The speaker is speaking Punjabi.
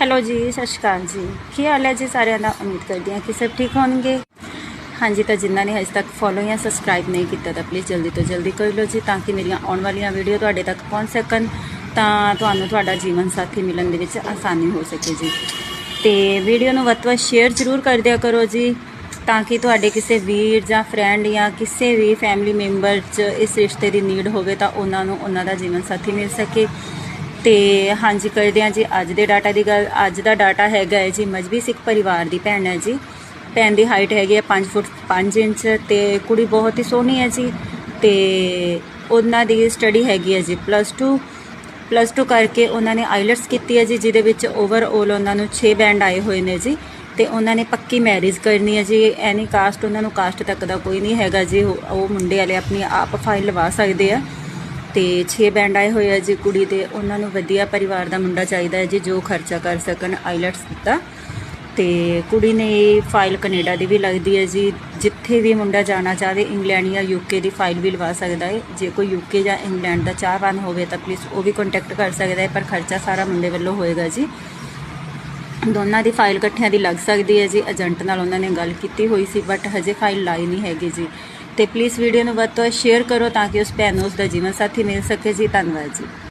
ਹੈਲੋ ਜੀ, ਸਤਿ ਸ਼੍ਰੀ ਅਕਾਲ ਜੀ। ਕੀ ਹਾਲ ਹੈ ਜੀ? ਸਾਰਿਆਂ ਦਾ ਉਮੀਦ ਕਰਦੀ ਹਾਂ ਕਿ ਸਭ ਠੀਕ ਹੋਣਗੇ। ਹਾਂਜੀ, ਤਾਂ ਜਿਨ੍ਹਾਂ ਨੇ ਹਜੇ ਤੱਕ ਫੋਲੋ ਜਾਂ ਸਬਸਕ੍ਰਾਈਬ ਨਹੀਂ ਕੀਤਾ, ਤਾਂ ਪਲੀਜ਼ ਜਲਦੀ ਤੋਂ ਜਲਦੀ ਕਰ ਲਓ ਜੀ, ਤਾਂ ਕਿ ਮੇਰੀਆਂ ਆਉਣ ਵਾਲੀਆਂ ਵੀਡੀਓ ਤੁਹਾਡੇ ਤੱਕ ਪਹੁੰਚ ਸਕਣ, ਤਾਂ ਤੁਹਾਨੂੰ ਤੁਹਾਡਾ ਜੀਵਨ ਸਾਥੀ ਮਿਲਣ ਦੇ ਵਿੱਚ ਆਸਾਨੀ ਹੋ ਸਕੇ ਜੀ। ਤੇ ਵੀਡੀਓ ਨੂੰ ਵੱਧ ਤੋਂ ਵੱਧ ਸ਼ੇਅਰ ਜ਼ਰੂਰ ਕਰ ਦਿਆ ਕਰੋ ਜੀ, ਤਾਂ ਕਿ ਤੁਹਾਡੇ ਕਿਸੇ ਵੀਰ ਜਾਂ ਫਰੈਂਡ ਜਾਂ ਕਿਸੇ ਵੀ ਫੈਮਿਲੀ ਮੈਂਬਰ 'ਚ ਇਸ ਰਿਸ਼ਤੇ ਦੀ ਨੀਡ ਹੋਵੇ, ਤਾਂ ਉਹਨਾਂ ਨੂੰ ਉਹਨਾਂ ਦਾ ਜੀਵਨ ਸਾਥੀ ਮਿਲ ਸਕੇ। ਤੇ ਹਾਂਜੀ, ਕਰਦੇ ਹਾਂ ਜੀ ਅੱਜ ਦੇ ਡਾਟਾ ਦੀ ਗੱਲ। ਅੱਜ ਦਾ ਡਾਟਾ ਹੈਗਾ ਹੈ ਜੀ ਮਜਬੀ ਸਿੱਖ ਪਰਿਵਾਰ ਦੀ ਭੈਣ ਹੈ ਜੀ। ਭੈਣ ਦੀ ਹਾਈਟ ਹੈਗੀ ਹੈ 5 ਫੁੱਟ 5 ਇੰਚ ਤੇ ਕੁੜੀ ਬਹੁਤ ਹੀ ਸੋਹਣੀ ਹੈ ਜੀ। ਤੇ ਉਹਨਾਂ ਦੀ ਸਟੱਡੀ ਹੈਗੀ ਹੈ ਜੀ ਪਲੱਸ 2 ਪਲੱਸ 2 ਕਰਕੇ ਉਹਨਾਂ ਨੇ ਆਈਲਟਸ ਕੀਤੀ ਹੈ ਜੀ, ਜਿਹਦੇ ਵਿੱਚ ਓਵਰਆਲ ਉਹਨਾਂ ਨੂੰ 6 ਬੈਂਡ ਆਏ ਹੋਏ ਨੇ ਜੀ। ਤੇ ਉਹਨਾਂ ਨੇ ਪੱਕੀ ਮੈਰਿਜ ਕਰਨੀ ਹੈ ਜੀ। ਐਨੀ ਕਾਸਟ ਉਹਨਾਂ ਨੂੰ ਕਾਸਟ ਤੱਕ ਦਾ ਕੋਈ ਨਹੀਂ ਹੈਗਾ ਜੀ। ਉਹ ਉਹ ਮੁੰਡੇ ਵਾਲੇ ਆਪਣੀ ਆਪ ਫਾਈਲ ਲਵਾ ਸਕਦੇ ਆ। ਤੇ 6 ਬੈਂਡ ਆਏ ਹੋਏ ਆ ਜੀ ਕੁੜੀ ਦੇ। ਉਹਨਾਂ ਨੂੰ ਵਧੀਆ ਪਰਿਵਾਰ ਦਾ ਮੁੰਡਾ ਚਾਹੀਦਾ ਹੈ ਜੀ, ਜੋ ਖਰਚਾ ਕਰ ਸਕਣ, ਆਈਲੈਟਸ ਦਿੱਤਾ। ਤੇ ਕੁੜੀ ਨੇ ਫਾਈਲ ਕੈਨੇਡਾ ਦੀ ਵੀ ਲੱਗਦੀ ਹੈ ਜੀ। ਜਿੱਥੇ ਵੀ ਮੁੰਡਾ ਜਾਣਾ ਚਾਹਵੇ, ਇੰਗਲੈਂਡ ਜਾਂ ਯੂਕੇ ਦੀ ਫਾਈਲ ਵੀ ਲਵਾ ਸਕਦਾ ਹੈ। ਜੇ ਕੋਈ ਯੂਕੇ ਜਾਂ ਇੰਗਲੈਂਡ ਦਾ ਚਾਹਵਾਨ ਹੋਵੇ ਤਾਂ ਪਲੀਜ਼ ਉਹ ਵੀ ਕੰਟੈਕਟ ਕਰ ਸਕਦਾ ਹੈ, ਪਰ ਖਰਚਾ ਸਾਰਾ ਮੁੰਡੇ ਵੱਲੋਂ ਹੋਏਗਾ ਜੀ। ਦੋਨਾਂ ਦੀ ਫਾਈਲ ਇਕੱਠਿਆਂ ਦੀ ਲੱਗ ਸਕਦੀ ਹੈ ਜੀ। ਏਜੰਟ ਨਾਲ ਉਹਨਾਂ ਨੇ ਗੱਲ ਕੀਤੀ ਹੋਈ ਸੀ ਬਟ ਹਜੇ ਫਾਈਲ ਲਾਈ ਨਹੀਂ ਹੈਗੀ ਜੀ। ਤੇ ਪਲੀਜ਼ ਵੀਡੀਓ ਨੂੰ ਵੱਧ ਤੋਂ ਵੱਧ ਸ਼ੇਅਰ ਕਰੋ ਤਾਂ ਕਿ ਉਸ ਭੈਣ ਨੂੰ ਉਸ ਦਾ ਜੀਵਨ ਸਾਥੀ ਮਿਲ ਸਕੇ ਜੀ। ਧੰਨਵਾਦ ਜੀ।